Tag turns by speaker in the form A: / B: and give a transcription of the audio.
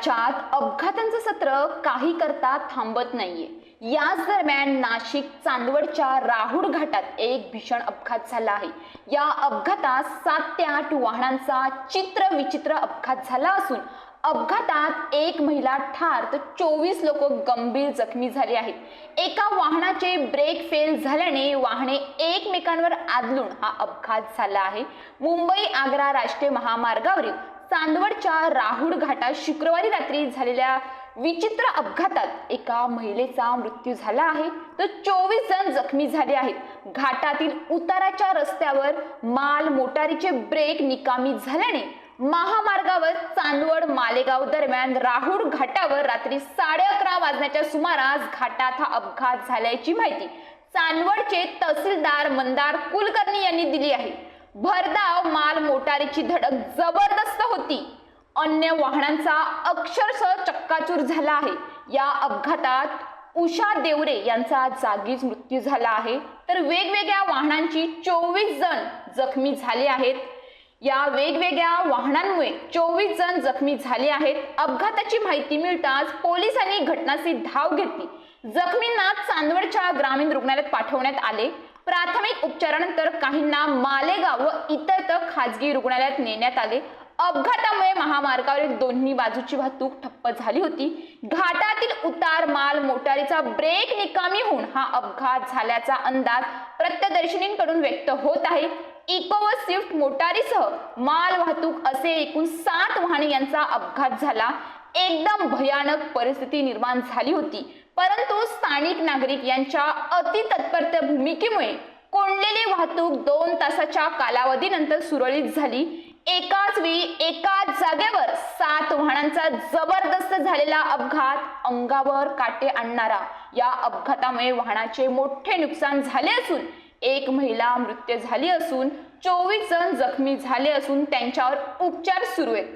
A: राज्यात अपघातांचं सत्र काही करता थांबत नाहीये. याच दरम्यान नाशिक चांदवडच्या राहुड घाटात एक भीषण अपघात झाला आहे. या अपघातात सात ते आठ वाहनांचा चित्र विचित्र अपघात झाला असून अपघातात एक महिला ठार तर चोवीस लोक गंभीर जखमी झाले आहेत. एका वाहनाचे ब्रेक फेल झाल्याने वाहने एकमेकांवर आदलून हा अपघात झाला आहे. मुंबई आग्रा राष्ट्रीय महामार्गावरील चांदवडच्या राहुड घाटात शुक्रवारी रात्री झालेल्या विचित्र अपघातात एका महिलेचा मृत्यू झाला आहे. तर चोवीस जण जखमी झाले आहेत. घाटातील उताराच्या रस्त्यावर माल मोटारीचे ब्रेक निकामी झाल्याने महामार्गावर चांदवड मालेगाव दरम्यान राहुड घाटावर रात्री साडे अकरा वाजण्याच्या सुमारास घाटात हा अपघात झाल्याची माहिती चांदवडचे तहसीलदार मंदार कुलकर्णी यांनी दिली आहे. भरधाव माल मोटारीची धडक जबरदस्त होती. अन्य वाहनांचा अक्षरशः चक्काचूर झाला आहे. या अपघातात उषा देवरे यांचा जागीच मृत्यू झाला आहे. तर वेगवेगळ्या वाहनांची चोवीस जण जखमी झाले आहेत. या वेगवेगळ्या वाहनांमुळे चोवीस जण जखमी झाले आहेत. अपघाताची माहिती मिळताच पोलिसांनी घटनाची धाव घेतली. जखमींना चांदवडच्या ग्रामीण रुग्णालयात पाठवण्यात आले. प्राथमिक उपचारानंतर काहींना मालेगाव व इतर तर खाजगी रुग्णालयात नेण्यात आले. अपघातामुळे महामार्गावरील दोन्ही बाजूची वाहतूक ठप्प झाली होती. घाटातील उतार माल मोटारीचा ब्रेक निकामी होऊन हा अपघात झाल्याचा अंदाज प्रत्यदर्शनींकडून व्यक्त होत आहे. इको व स्विफ्ट मोटारीसह माल वाहतूक असे एकूण सात वाहने यांचा अपघात झाला. एकदम भयानक परिस्थिती निर्माण झाली होती. परंतु स्थानिक नागरिक यांच्या अति तत्परत्या भूमिकेमुळे कोंडलेली वाहतूक दोन तासाच्या कालावधीनंतर सुरळीत झाली. एकाच वेळी एकाच जागेवर सात वाहनांचा जबरदस्त झालेला अपघात अंगावर काटे आणणारा. या अपघातामुळे वाहनाचे मोठे नुकसान झाले असून एक महिला मृत्यू झाली असून चोवीस जण जखमी झाले असून त्यांच्यावर उपचार सुरू आहेत.